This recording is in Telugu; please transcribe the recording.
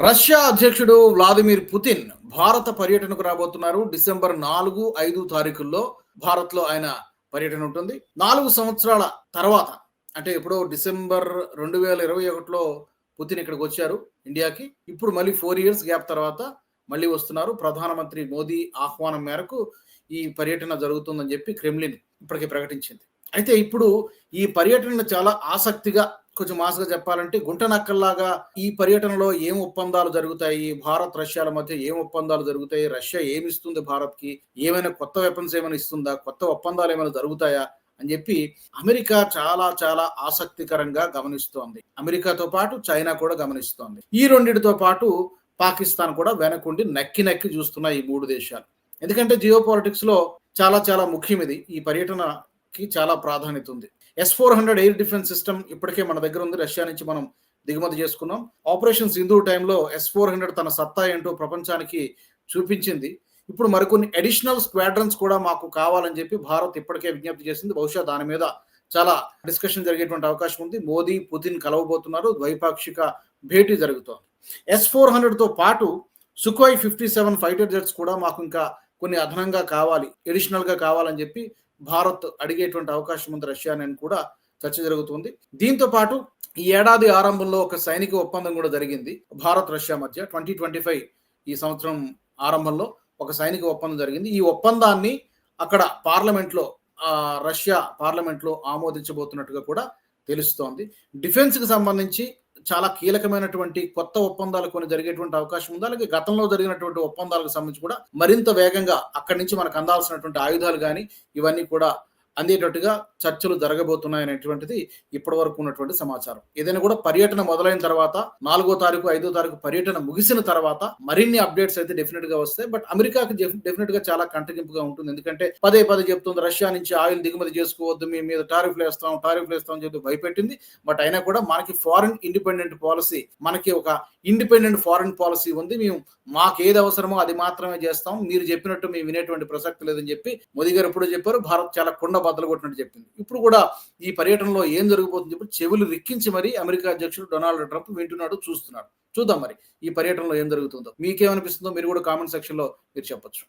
రష్యా అధ్యక్షుడు వ్లాదిమిర్ పుతిన్ భారత పర్యటనకు రాబోతున్నారు. డిసెంబర్ నాలుగు ఐదు తారీఖుల్లో భారత్లో ఆయన పర్యటన ఉంటుంది. నాలుగు సంవత్సరాల తర్వాత అంటే ఇప్పుడు డిసెంబర్ రెండు వేల ఇరవై ఒకటిలో పుతిన్ ఇక్కడికి వచ్చారు ఇండియాకి. ఇప్పుడు మళ్ళీ ఫోర్ ఇయర్స్ గ్యాప్ తర్వాత మళ్ళీ వస్తున్నారు. ప్రధానమంత్రి మోదీ ఆహ్వానం మేరకు ఈ పర్యటన జరుగుతుందని చెప్పి క్రెమ్లిన్ ఇప్పటికే ప్రకటించింది. అయితే ఇప్పుడు ఈ పర్యటన చాలా ఆసక్తిగా కొంచెం మాస్గా చెప్పాలంటే గుంట నక్కల్లాగా ఈ పర్యటనలో ఏం ఒప్పందాలు జరుగుతాయి? భారత్ రష్యాల మధ్య ఏం ఒప్పందాలు జరుగుతాయి? రష్యా ఏమి ఇస్తుంది భారత్కి ఏమైనా కొత్త వెపన్స్ ఏమైనా ఇస్తుందా? కొత్త ఒప్పందాలు ఏమైనా జరుగుతాయా? అని చెప్పి అమెరికా చాలా చాలా ఆసక్తికరంగా గమనిస్తోంది. అమెరికాతో పాటు చైనా కూడా గమనిస్తోంది. ఈ రెండిటితో పాటు పాకిస్తాన్ కూడా వెనకుండి నక్కి నక్కి చూస్తున్నాయి ఈ మూడు దేశాలు. ఎందుకంటే జియో పాలిటిక్స్లో చాలా చాలా ముఖ్యం ఇది. ఈ కి చాలా ప్రాధాన్యత ఉంది. S four hundred air defence system ఇప్పటికే మన దగ్గర ఉంది. రష్యా నుంచి మనం దిగుమతి చేసుకున్నాం. ఆపరేషన్ సింధు టైంలో ఎస్ ఫోర్ హండ్రెడ్ తన సత్తా ఏంటో ప్రపంచానికి చూపించింది. ఇప్పుడు మరికొన్ని అడిషనల్ స్క్వాడ్రన్స్ కూడా మాకు కావాలని చెప్పి భారత్ ఇప్పటికే విజ్ఞప్తి చేసింది. బహుశా దాని మీద చాలా డిస్కషన్ జరిగేటువంటి అవకాశం ఉంది. మోదీ పుతిన్ కలవబోతున్నారు. ద్వైపాక్షిక భేటీ జరుగుతోంది. ఎస్ ఫోర్ హండ్రెడ్తో పాటు Sukhoi fifty seven fighter jets కూడా మాకు ఇంకా కొన్ని అదనంగా కావాలి ఎడిషనల్గా కావాలని చెప్పి భారత్ అడిగేటువంటి అవకాశం ఉంది రష్యా అని కూడా చర్చ జరుగుతుంది. దీంతో పాటు ఈ ఏడాది ఆరంభంలో ఒక సైనిక ఒప్పందం కూడా జరిగింది భారత్ రష్యా మధ్య. ట్వంటీ ట్వంటీ ఫైవ్ ఈ సంవత్సరం ఆరంభంలో ఒక సైనిక ఒప్పందం జరిగింది. ఈ ఒప్పందాన్ని అక్కడ పార్లమెంట్లో రష్యా పార్లమెంట్లో ఆమోదించబోతున్నట్టుగా కూడా తెలుస్తోంది. డిఫెన్స్కి సంబంధించి చాలా కీలకమైనటువంటి కొత్త ఒప్పందాలు కొన్ని జరిగేటువంటి అవకాశం ఉంది. అలాగే గతంలో జరిగినటువంటి ఒప్పందాలకు సంబంధించి కూడా మరింత వేగంగా అక్కడి నుంచి మనకు అందాల్సినటువంటి ఆయుధాలు కానీ ఇవన్నీ కూడా అందేటట్టుగా చర్చలు జరగబోతున్నాయనేటువంటిది ఇప్పటి వరకు ఉన్నటువంటి సమాచారం. ఏదైనా కూడా పర్యటన మొదలైన తర్వాత నాలుగో తారీఖు ఐదో తారీఖు పర్యటన ముగిసిన తర్వాత మరిన్ని అప్డేట్స్ అయితే డెఫినెట్గా వస్తాయి. బట్ అమెరికాకి డెఫినెట్గా చాలా కంటగింపుగా ఉంటుంది. ఎందుకంటే పదే పదే చెప్తుంది రష్యా నుంచి ఆయిల్ దిగుమతి చేసుకోవద్దు మీ మీద టారిఫ్లు వేస్తాం టారిఫ్లు వేస్తాం అని చెప్పి భయపెట్టింది. బట్ అయినా కూడా మనకి ఫారిన్ ఇండిపెండెంట్ పాలసీ మనకి ఒక ఇండిపెండెంట్ ఫారిన్ పాలసీ ఉంది. మేము మాకు ఏది అవసరమో అది మాత్రమే చేస్తాం. మీరు చెప్పినట్టు మేము వినేటువంటి ప్రసక్తి లేదని చెప్పి మోదీ గారు ఎప్పుడు చెప్పారు. భారత్ చాలా కొండ బద్దలు కొట్టినట్టు చెప్పింది. ఇప్పుడు కూడా ఈ పర్యటనలో ఏం జరగబోతుంది చెప్పి చెవులు రిక్కించి మరి అమెరికా అధ్యక్షుడు డొనాల్డ్ ట్రంప్ వింటున్నాడు చూస్తున్నాడు. చూద్దాం మరి ఈ పర్యటనలో ఏం జరుగుతుందో. మీకేమనిపిస్తుందో మీరు కూడా కామెంట్ సెక్షన్లో మీరు చెప్పొచ్చు.